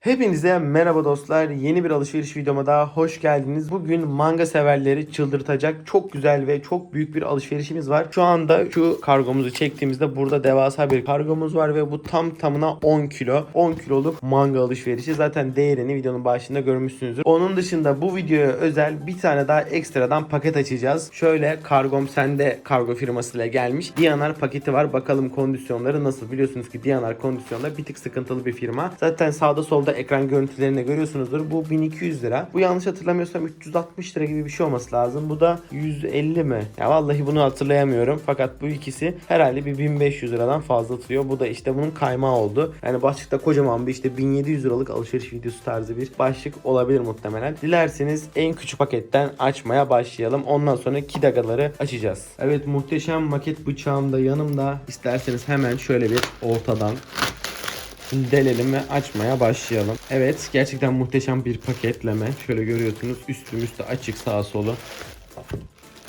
Hepinize merhaba dostlar. Yeni bir alışveriş videoma daha hoş geldiniz. Bugün manga severleri çıldırtacak çok güzel ve çok büyük bir alışverişimiz var. Şu anda şu kargomuzu çektiğimizde burada devasa bir kargomuz var ve bu tam tamına 10 kilo. 10 kiloluk manga alışverişi. Zaten değerini videonun başında görmüşsünüzdür. Onun dışında bu videoya özel bir tane daha ekstradan paket açacağız. Şöyle kargom sende kargo firmasıyla gelmiş. Diyanar paketi var. Bakalım kondisyonları nasıl? Biliyorsunuz ki Diyanar kondisyonda bir tık sıkıntılı bir firma. Zaten sağda solda ekran görüntülerinde görüyorsunuzdur. Bu 1200 lira. Bu yanlış hatırlamıyorsam 360 lira gibi bir şey olması lazım. Bu da 150 mi? Ya vallahi bunu hatırlayamıyorum. Fakat bu ikisi herhalde bir 1500 liradan fazla tutuyor. Bu da işte bunun kaymağı oldu. Yani başlıkta kocaman bir işte 1700 liralık alışveriş videosu tarzı bir başlık olabilir muhtemelen. Dilerseniz en küçük paketten açmaya başlayalım. Ondan sonra kidagaları açacağız. Evet muhteşem maket bıçağım da yanımda. İsterseniz hemen şöyle bir ortadan delelim ve açmaya başlayalım. Evet gerçekten muhteşem bir paketleme. Şöyle görüyorsunuz üstü üstü açık sağa solu.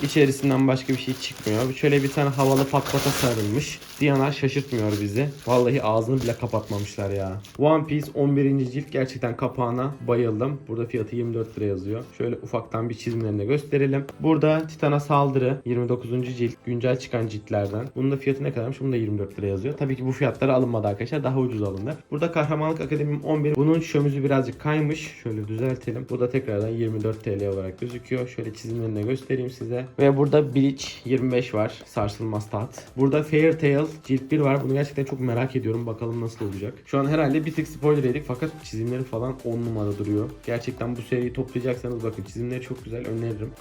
İçerisinden başka bir şey çıkmıyor. Şöyle bir tane havalı patlata sarılmış. Diyanar şaşırtmıyor bizi. Vallahi ağzını bile kapatmamışlar ya. One Piece 11. cilt gerçekten kapağına bayıldım. Burada fiyatı 24 lira yazıyor. Şöyle ufaktan bir çizimlerini gösterelim. Burada Titan'a saldırı 29. cilt güncel çıkan ciltlerden. Bunun da fiyatı ne kadarmış? Bunun da 24 lira yazıyor. Tabii ki bu fiyatlara alınmadı arkadaşlar. Daha ucuz alındı. Burada Kahramanlık Akademim 11. Bunun şömüzü birazcık kaymış. Şöyle düzeltelim. Burada tekrardan 24 TL olarak gözüküyor. Şöyle çizimlerini göstereyim size. Ve burada Bleach 25 var. Sarsılmaz taht. Burada Fairy Tail cilt 1 var. Bunu gerçekten çok merak ediyorum. Bakalım nasıl olacak. Şu an herhalde bir tık spoiler yedik fakat çizimleri falan 10 numara duruyor. Gerçekten bu seriyi toplayacaksanız bakın çizimleri çok güzel öneririm.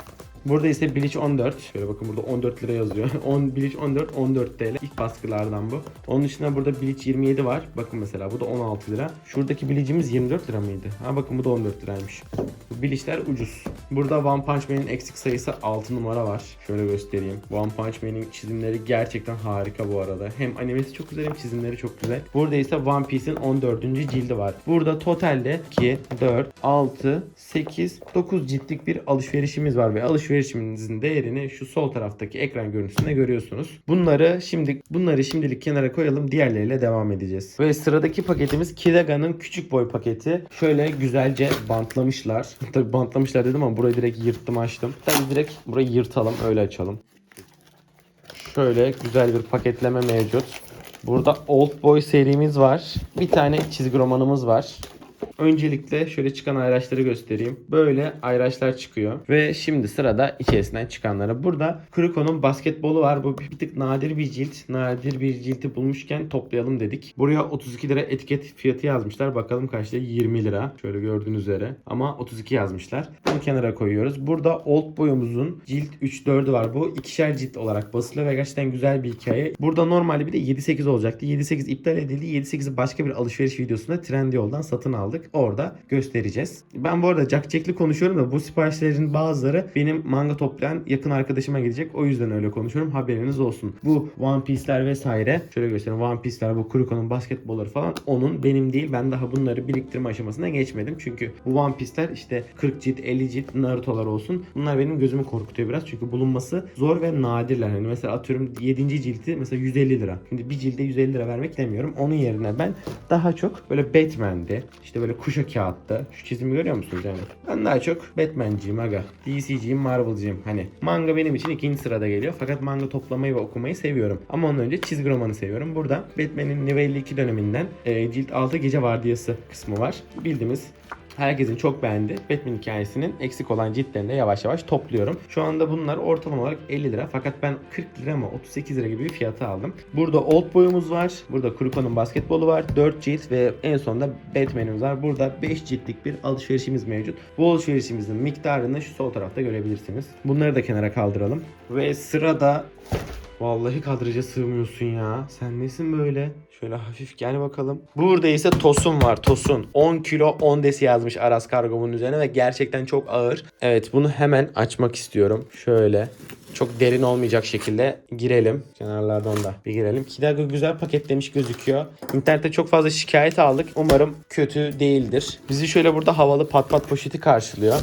Burada ise Bleach 14. Şöyle bakın burada 14 lira yazıyor. 10 Bleach 14 14 TL. İlk baskılardan bu. Onun dışında burada Bleach 27 var. Bakın mesela bu da 16 lira. Şuradaki Bleach'imiz 24 lira mıydı? Ha bakın bu da 14 liraymış. Bu Bleach'ler ucuz. Burada One Punch Man'in eksik sayısı 6 numara var. Şöyle göstereyim. One Punch Man'in çizimleri gerçekten harika bu arada. Hem animesi çok güzel hem çizimleri çok güzel. Burada ise One Piece'in 14. cildi var. Burada totalde 2, 4, 6, 8, 9 ciltlik bir alışverişimiz var ve alışverişimizin değerini şu sol taraftaki ekran görüntüsünde görüyorsunuz. Bunları şimdi bunları şimdilik kenara koyalım. Diğerleriyle devam edeceğiz. Ve sıradaki paketimiz Kidaga'nın küçük boy paketi. Şöyle güzelce bantlamışlar. Tabii bantlamışlar dedim ama burayı direkt yırttım açtım. Tabii direkt burayı yırtalım öyle açalım. Şöyle güzel bir paketleme mevcut. Burada Old Boy serimiz var. Bir tane çizgi romanımız var. Öncelikle şöyle çıkan ayraçları göstereyim. Böyle ayraçlar çıkıyor. Ve şimdi sırada içerisinden çıkanları. Burada Kuriko'nun basketbolu var. Bu bir tık nadir bir cilt. Nadir bir cilti bulmuşken toplayalım dedik. Buraya 32 lira etiket fiyatı yazmışlar. Bakalım kaçta? 20 lira. Şöyle gördüğünüz üzere. Ama 32 yazmışlar. Bunu kenara koyuyoruz. Burada Old Boy'umuzun cilt 3-4'ü var. Bu ikişer cilt olarak basılıyor ve gerçekten güzel bir hikaye. Burada normalde bir de 7-8 olacaktı. 7-8 iptal edildi. 7-8'i başka bir alışveriş videosunda Trendyol'dan satın aldık. Orada göstereceğiz. Ben bu arada Jack Jack'li konuşuyorum da bu siparişlerin bazıları benim manga toplayan yakın arkadaşıma gidecek. O yüzden öyle konuşuyorum. Haberiniz olsun. Bu One Piece'ler vesaire. Şöyle göstereyim. One Piece'ler bu Kuriko'nun basketbolları falan. Onun benim değil. Ben daha bunları biriktirme aşamasına geçmedim. Çünkü bu One Piece'ler işte 40 cilt 50 cilt Naruto'lar olsun. Bunlar benim gözümü korkutuyor biraz. Çünkü bulunması zor ve nadirler. Hani mesela atıyorum 7. cilti mesela 150 lira. Şimdi bir cilde 150 lira vermek demiyorum. Onun yerine ben daha çok böyle Batman'di. işte böyle kuşa kağıtta. Şu çizimi görüyor musunuz yani? Ben daha çok Batman'ciyim aga. DC'ciyim, Marvel'ciyim. Hani manga benim için ikinci sırada geliyor. Fakat manga toplamayı ve okumayı seviyorum. Ama ondan önce çizgi romanı seviyorum. Burada Batman'in New 52 döneminden e, cilt 6 gece vardiyası kısmı var. Bildiğimiz Herkesin çok beğendi. Batman hikayesinin eksik olan ciltlerini de yavaş yavaş topluyorum. Şu anda bunlar ortalama olarak 50 lira. Fakat ben 40 lira mı 38 lira gibi bir fiyatı aldım. Burada Old Boy'umuz var. Burada Kuriko'nun basketbolu var. 4 cilt ve en sonunda Batman'imiz var. Burada 5 ciltlik bir alışverişimiz mevcut. Bu alışverişimizin miktarını şu sol tarafta görebilirsiniz. Bunları da kenara kaldıralım. Ve sırada Vallahi kadraja sığmıyorsun ya. Sen nesin böyle? Şöyle hafif gel bakalım. Burada ise Tosun var. Tosun. 10 kilo 10 desi yazmış Aras Kargo'nun üzerine ve gerçekten çok ağır. Evet bunu hemen açmak istiyorum. Şöyle. Çok derin olmayacak şekilde girelim. Kenarlardan da bir girelim. Kidago güzel paketlemiş gözüküyor. İnternette çok fazla şikayet aldık. Umarım kötü değildir. Bizi şöyle burada havalı pat pat poşeti karşılıyor.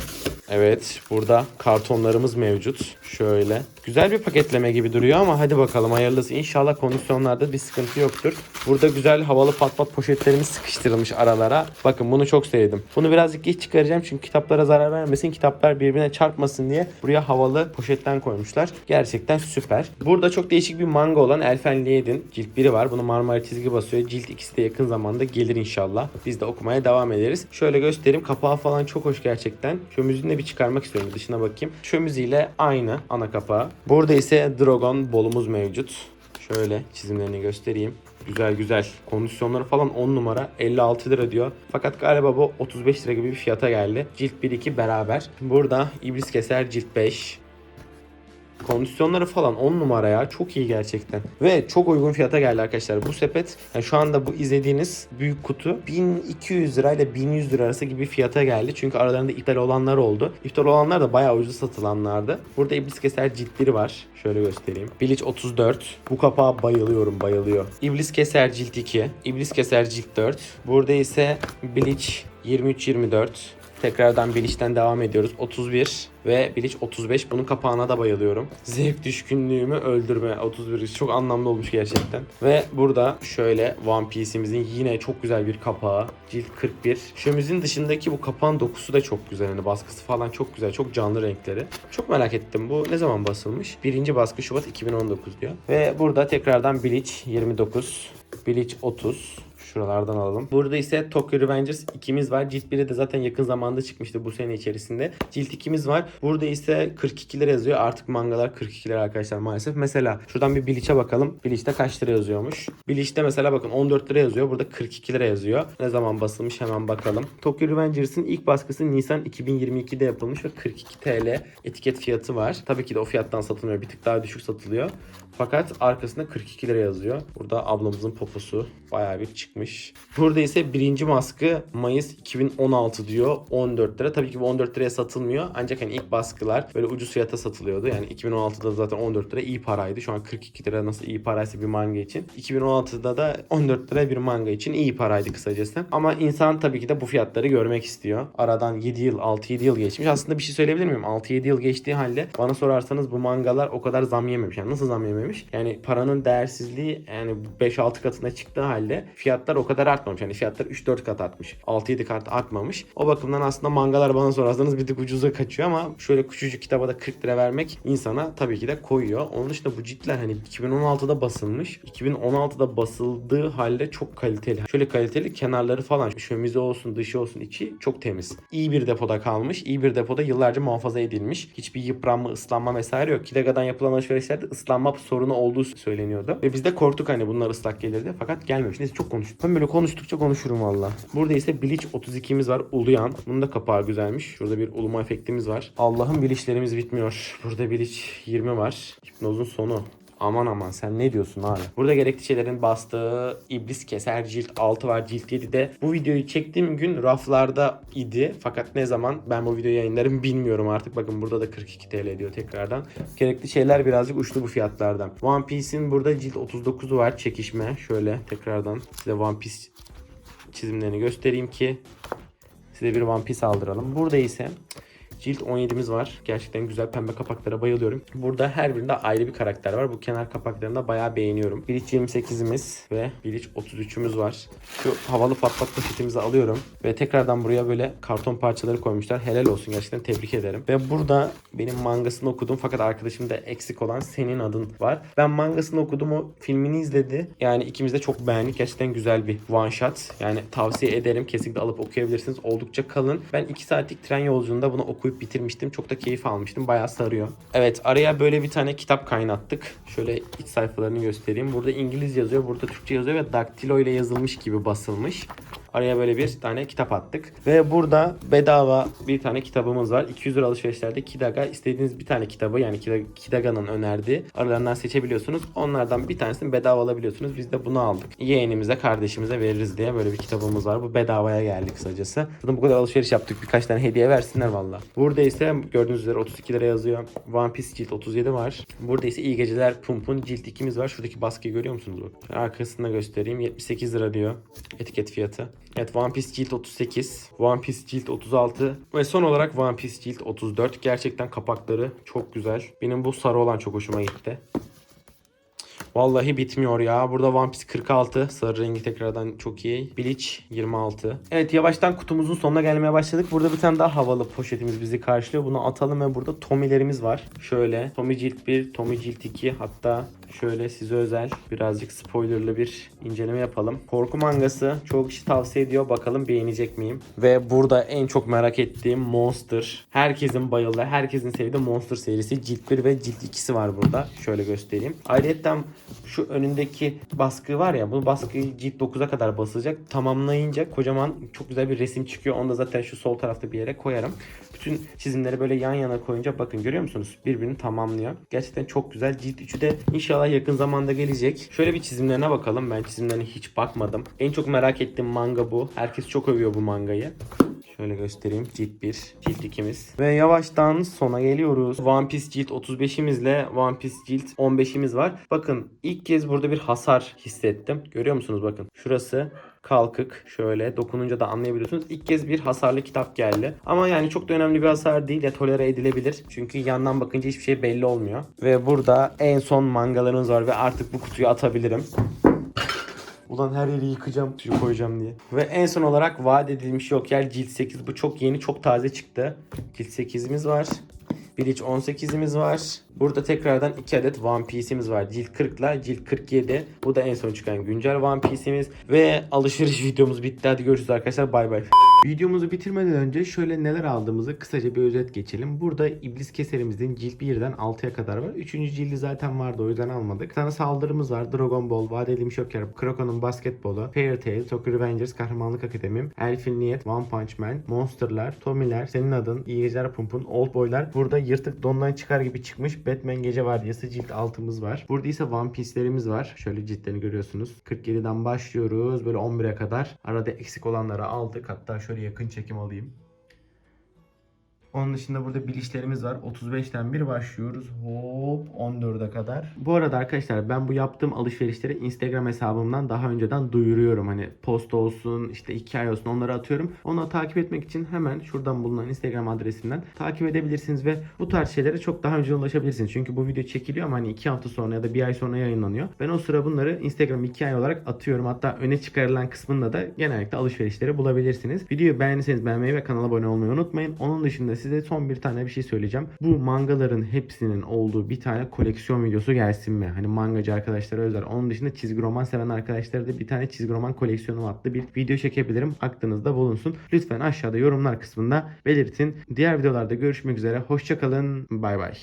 Evet burada kartonlarımız mevcut. Şöyle. Güzel bir paketleme gibi duruyor ama hadi bakalım hayırlısı. İnşallah kondisyonlarda bir sıkıntı yoktur. Burada güzel havalı pat pat poşetlerimiz sıkıştırılmış aralara. Bakın bunu çok sevdim. Bunu birazcık geç çıkaracağım çünkü kitaplara zarar vermesin. Kitaplar birbirine çarpmasın diye buraya havalı poşetten koymuşlar. Gerçekten süper. Burada çok değişik bir manga olan Elfen Lied'in cilt 1'i var. Bunu Marmara çizgi basıyor. Cilt ikisi de yakın zamanda gelir inşallah. Biz de okumaya devam ederiz. Şöyle göstereyim. Kapağı falan çok hoş gerçekten. Şu müziğini de bir çıkarmak istiyorum. Dışına bakayım. Şu müziğiyle aynı ana kapağı. Burada ise Dragon bolumuz mevcut. Şöyle çizimlerini göstereyim. Güzel güzel. Kondisyonları falan 10 numara. 56 lira diyor. Fakat galiba bu 35 lira gibi bir fiyata geldi. Cilt 1-2 beraber. Burada iblis keser cilt 5. Kondisyonları falan 10 numara ya. Çok iyi gerçekten. Ve çok uygun fiyata geldi arkadaşlar. Bu sepet yani şu anda bu izlediğiniz büyük kutu 1200 lirayla 1100 lira arası gibi fiyata geldi. Çünkü aralarında iptal olanlar oldu. İptal olanlar da bayağı ucuz satılanlardı. Burada iblis keser ciltleri var. Şöyle göstereyim. Bleach 34. Bu kapağa bayılıyorum bayılıyor. İblis keser cilt 2. İblis keser cilt 4. Burada ise Bleach 23-24. Tekrardan Bleach'ten devam ediyoruz. 31 ve Bleach 35. Bunun kapağına da bayılıyorum. Zevk düşkünlüğümü öldürme 31. Çok anlamlı olmuş gerçekten. Ve burada şöyle One Piece'imizin yine çok güzel bir kapağı. Cilt 41. Şömizin dışındaki bu kapağın dokusu da çok güzel. Hani baskısı falan çok güzel. Çok canlı renkleri. Çok merak ettim. Bu ne zaman basılmış? Birinci baskı Şubat 2019 diyor. Ve burada tekrardan Bleach 29. Bleach 30. Şuralardan alalım. Burada ise Tokyo Revengers 2'miz var. Cilt 1'i de zaten yakın zamanda çıkmıştı bu sene içerisinde. Cilt 2'miz var. Burada ise 42 lira yazıyor. Artık mangalar 42 lira arkadaşlar maalesef. Mesela şuradan bir Bleach'e bakalım. Bleach'te kaç lira yazıyormuş? Bleach'te mesela bakın 14 lira yazıyor. Burada 42 lira yazıyor. Ne zaman basılmış hemen bakalım. Tokyo Revengers'ın ilk baskısı Nisan 2022'de yapılmış ve 42 TL etiket fiyatı var. Tabii ki de o fiyattan satılmıyor. Bir tık daha düşük satılıyor. Fakat arkasında 42 lira yazıyor. Burada ablamızın poposu bayağı bir çıkmış. Burada ise birinci maskı Mayıs 2016 diyor 14 lira. Tabii ki bu 14 liraya satılmıyor. Ancak hani ilk baskılar böyle ucuz fiyata satılıyordu. Yani 2016'da zaten 14 lira iyi paraydı. Şu an 42 lira nasıl iyi paraysa bir manga için. 2016'da da 14 lira bir manga için iyi paraydı kısacası. Ama insan tabii ki de bu fiyatları görmek istiyor. Aradan 7 yıl 6-7 yıl geçmiş. Aslında bir şey söyleyebilir miyim? 6-7 yıl geçtiği halde bana sorarsanız bu mangalar o kadar zam yememiş. Yani nasıl zam yememiş? Yani paranın değersizliği yani 5-6 katına çıktığı halde fiyatlar o kadar artmamış. Yani fiyatlar 3-4 kat artmış. 6-7 kat artmamış. O bakımdan aslında mangalar bana sorarsanız bir tık ucuza kaçıyor ama şöyle küçücük kitaba da 40 lira vermek insana tabii ki de koyuyor. Onun dışında bu ciltler hani 2016'da basılmış. 2016'da basıldığı halde çok kaliteli. Şöyle kaliteli kenarları falan şömize olsun dışı olsun içi çok temiz. İyi bir depoda kalmış. İyi bir depoda yıllarca muhafaza edilmiş. Hiçbir yıpranma, ıslanma vesaire yok. Kidaga'dan yapılan alışverişlerde ıslanma sorunu olduğu söyleniyordu. Ve biz de korktuk hani bunlar ıslak gelirdi. Fakat gelmemiş. Neyse çok konuştuk. Ben böyle konuştukça konuşurum valla. Burada ise Bleach 32'miz var. Uluyan. Bunun da kapağı güzelmiş. Şurada bir uluma efektimiz var. Allah'ım Bleach'lerimiz bitmiyor. Burada Bleach 20 var. Hipnozun sonu. Aman aman sen ne diyorsun abi? Burada gerekli şeylerin bastığı iblis keser cilt 6 var cilt 7'de. Bu videoyu çektiğim gün raflarda idi. Fakat ne zaman ben bu videoyu yayınlarım bilmiyorum artık. Bakın burada da 42 TL diyor tekrardan. Gerekli şeyler birazcık uçtu bu fiyatlardan. One Piece'in burada cilt 39'u var çekişme. Şöyle tekrardan size One Piece çizimlerini göstereyim ki size bir One Piece aldıralım. Burada ise Cilt 17'miz var. Gerçekten güzel pembe kapaklara bayılıyorum. Burada her birinde ayrı bir karakter var. Bu kenar kapaklarını da bayağı beğeniyorum. Bleach 28'imiz ve Bleach 33'ümüz var. Şu havalı patlat poşetimizi alıyorum. Ve tekrardan buraya böyle karton parçaları koymuşlar. Helal olsun gerçekten tebrik ederim. Ve burada benim mangasını okudum fakat arkadaşımda eksik olan Senin Adın var. Ben mangasını okudum o filmini izledi. Yani ikimiz de çok beğendik. Gerçekten güzel bir one shot. Yani tavsiye ederim. Kesinlikle alıp okuyabilirsiniz. Oldukça kalın. Ben 2 saatlik tren yolculuğunda bunu okuyup bitirmiştim. Çok da keyif almıştım. Bayağı sarıyor. Evet araya böyle bir tane kitap kaynattık. Şöyle iç sayfalarını göstereyim. Burada İngiliz yazıyor. Burada Türkçe yazıyor ve daktilo ile yazılmış gibi basılmış. Araya böyle bir tane kitap attık. Ve burada bedava bir tane kitabımız var. 200 lira alışverişlerde Kidaga istediğiniz bir tane kitabı yani Kida- Kidaga'nın önerdiği aralarından seçebiliyorsunuz. Onlardan bir tanesini bedava alabiliyorsunuz. Biz de bunu aldık. Yeğenimize, kardeşimize veririz diye böyle bir kitabımız var. Bu bedavaya geldi kısacası. Zaten bu kadar alışveriş yaptık. Birkaç tane hediye versinler valla. Burada ise gördüğünüz üzere 32 lira yazıyor. One Piece cilt 37 var. Burada ise iyi geceler Pump'un cilt 2'miz var. Şuradaki baskıyı görüyor musunuz? Bak. Arkasını da göstereyim. 78 lira diyor etiket fiyatı. Evet One Piece cilt 38. One Piece cilt 36. Ve son olarak One Piece cilt 34. Gerçekten kapakları çok güzel. Benim bu sarı olan çok hoşuma gitti. Vallahi bitmiyor ya. Burada One Piece 46. Sarı rengi tekrardan çok iyi. Bleach 26. Evet yavaştan kutumuzun sonuna gelmeye başladık. Burada bir tane daha havalı poşetimiz bizi karşılıyor. Bunu atalım ve burada Tommy'lerimiz var. Şöyle Tommy Cilt 1, Tommy Cilt 2 hatta şöyle size özel birazcık spoilerlı bir inceleme yapalım. Korku mangası çok kişi tavsiye ediyor. Bakalım beğenecek miyim? Ve burada en çok merak ettiğim Monster. Herkesin bayıldığı, herkesin sevdiği Monster serisi Cilt 1 ve Cilt 2'si var burada. Şöyle göstereyim. Ayrıca şu önündeki baskı var ya bu baskıyı cilt 9'a kadar basacak. Tamamlayınca kocaman çok güzel bir resim çıkıyor. Onu da zaten şu sol tarafta bir yere koyarım. Bütün çizimleri böyle yan yana koyunca bakın görüyor musunuz? Birbirini tamamlıyor. Gerçekten çok güzel. Cilt 3'ü de inşallah yakın zamanda gelecek. Şöyle bir çizimlerine bakalım. Ben çizimlerine hiç bakmadım. En çok merak ettiğim manga bu. Herkes çok övüyor bu mangayı. Şöyle göstereyim. Cilt 1, cilt 2'miz. Ve yavaştan sona geliyoruz. One Piece cilt 35'imizle One Piece cilt 15'imiz var. Bakın ilk kez burada bir hasar hissettim. Görüyor musunuz bakın. Şurası kalkık. Şöyle dokununca da anlayabiliyorsunuz. İlk kez bir hasarlı kitap geldi. Ama yani çok da önemli bir hasar değil. Ya tolere edilebilir. Çünkü yandan bakınca hiçbir şey belli olmuyor. Ve burada en son mangalarımız var ve artık bu kutuyu atabilirim. Ulan her yeri yıkacağım suyu koyacağım diye. Ve en son olarak vaat edilmiş yok yer cilt 8. Bu çok yeni çok taze çıktı. Cilt 8'imiz var. Bleach 18'imiz var. Burada tekrardan 2 adet One Piece'imiz var. Cilt 40 ile cilt 47. Bu da en son çıkan güncel One Piece'imiz. Ve alışveriş videomuz bitti. Hadi görüşürüz arkadaşlar. Bay bay. Videomuzu bitirmeden önce şöyle neler aldığımızı kısaca bir özet geçelim. Burada İblis Keserimizin cilt 1'den 6'ya kadar var. 3. cildi zaten vardı o yüzden almadık. Tane saldırımız var. Dragon Ball, Vadeli Joker, Kroko'nun basketbolu, Fairy Tail, Tokyo Revengers, Kahramanlık Akademim, Elfin Niyet, One Punch Man, Monsterlar, Tommy'ler, Senin Adın, İyi Geceler Pump'un, Old Boy'lar. Burada yırtık dondan çıkar gibi çıkmış Batman Gece Vardiyası cilt altımız var. Burada ise One Piece'lerimiz var. Şöyle ciltlerini görüyorsunuz. 47'den başlıyoruz. Böyle 11'e kadar. Arada eksik olanları aldık. Hatta şöyle yakın çekim alayım. Onun dışında burada bilişlerimiz var. 35'ten bir başlıyoruz. Hop 14'e kadar. Bu arada arkadaşlar ben bu yaptığım alışverişleri Instagram hesabımdan daha önceden duyuruyorum. Hani post olsun işte hikaye olsun onları atıyorum. Onu takip etmek için hemen şuradan bulunan Instagram adresimden takip edebilirsiniz ve bu tarz şeylere çok daha önce ulaşabilirsiniz. Çünkü bu video çekiliyor ama hani 2 hafta sonra ya da bir ay sonra yayınlanıyor. Ben o sıra bunları Instagram hikaye olarak atıyorum. Hatta öne çıkarılan kısmında da genellikle alışverişleri bulabilirsiniz. Videoyu beğendiyseniz beğenmeyi ve kanala abone olmayı unutmayın. Onun dışında size son bir tane bir şey söyleyeceğim. Bu mangaların hepsinin olduğu bir tane koleksiyon videosu gelsin mi? Hani mangacı arkadaşlara özel. Onun dışında çizgi roman seven arkadaşlara da bir tane çizgi roman koleksiyonu adlı bir video çekebilirim. Aklınızda bulunsun. Lütfen aşağıda yorumlar kısmında belirtin. Diğer videolarda görüşmek üzere. Hoşçakalın. Bay bay.